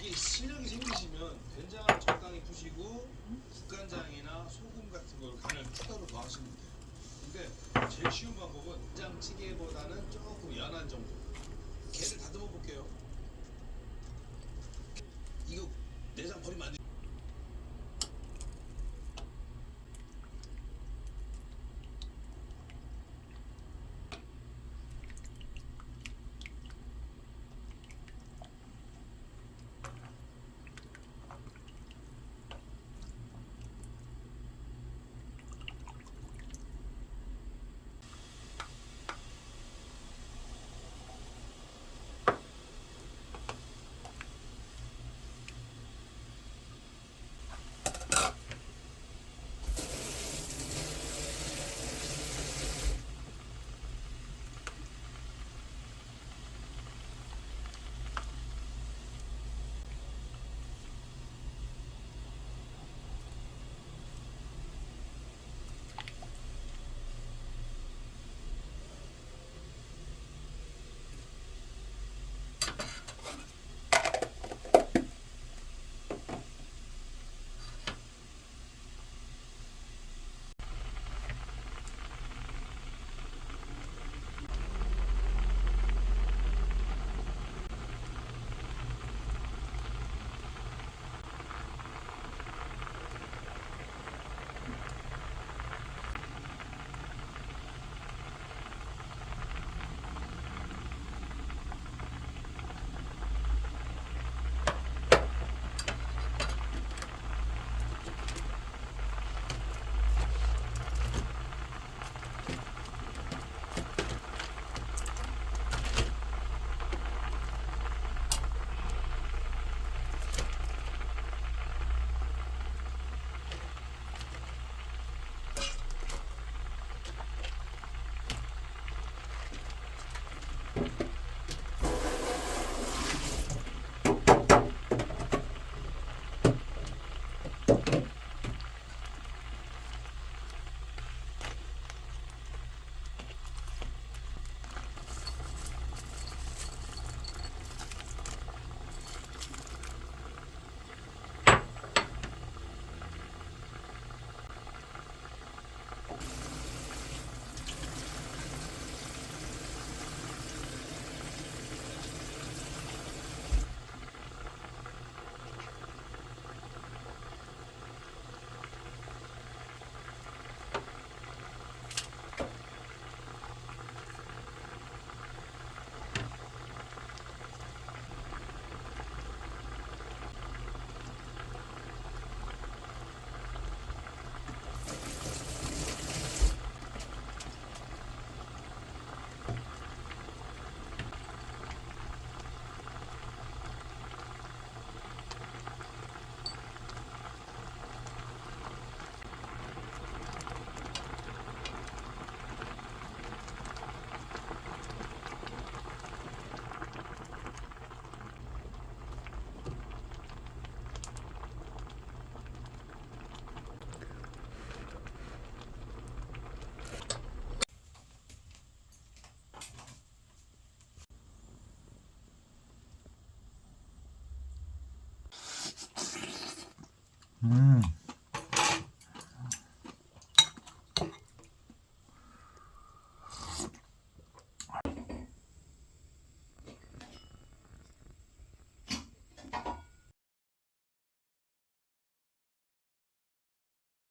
이게 실력이 생기시면 된장 적당히 부시고 국간장이나 소금 같은 걸 간을 추가로 더 하시면 돼요. 근데 제일 쉬운 방법은 된장찌개보다는 조금 연한 정도. 개를 다듬어 볼게요. Mm.